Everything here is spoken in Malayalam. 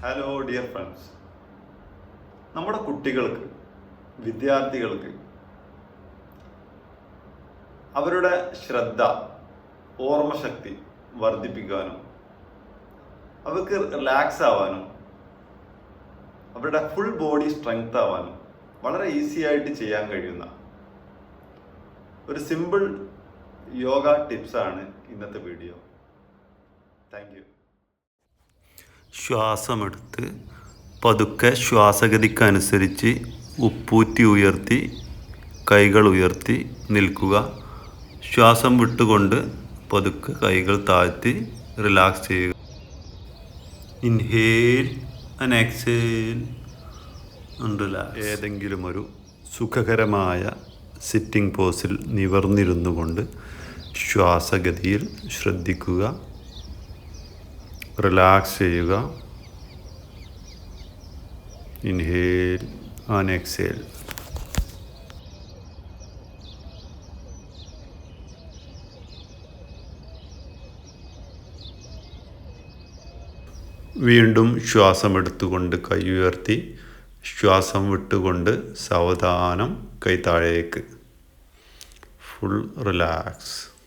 ഹലോ ഡിയർ ഫ്രണ്ട്സ് നമ്മുടെ കുട്ടികൾക്ക് വിദ്യാർത്ഥികൾക്ക് അവരുടെ ശ്രദ്ധ ഓർമ്മശക്തി വർദ്ധിപ്പിക്കാനും അവർക്ക് റിലാക്സ് ആവാനും അവരുടെ ഫുൾ ബോഡി സ്ട്രെങ്ത് ആവാനും വളരെ ഈസി ആയിട്ട് ചെയ്യാൻ കഴിയുന്ന ഒരു സിമ്പിൾ യോഗ ടിപ്സാണ് ഇന്നത്തെ വീഡിയോ താങ്ക് യു ശ്വാസമെടുത്ത് പതുക്കെ ശ്വാസഗതിക്കനുസരിച്ച് ഉപ്പൂറ്റി ഉയർത്തി കൈകൾ ഉയർത്തി നിൽക്കുക. ശ്വാസം വിട്ടുകൊണ്ട് പതുക്കെ കൈകൾ താഴ്ത്തി റിലാക്സ് ചെയ്യുക. ഇൻഹേൽ ആൻഡ് ഏതെങ്കിലും ഒരു സുഖകരമായ സിറ്റിംഗ് പോസിൽ നിവർന്നിരുന്നു കൊണ്ട് ശ്വാസഗതിയിൽ ശ്രദ്ധിക്കുക. റിലാക്സ് ചെയ്യുക. ഇൻഹേൽ ആൻഡ് എക്സേൽ വീണ്ടും ശ്വാസം എടുത്തുകൊണ്ട് കൈ ഉയർത്തി ശ്വാസം വിട്ടുകൊണ്ട് സാവധാനം കൈ താഴേക്ക്. Full relax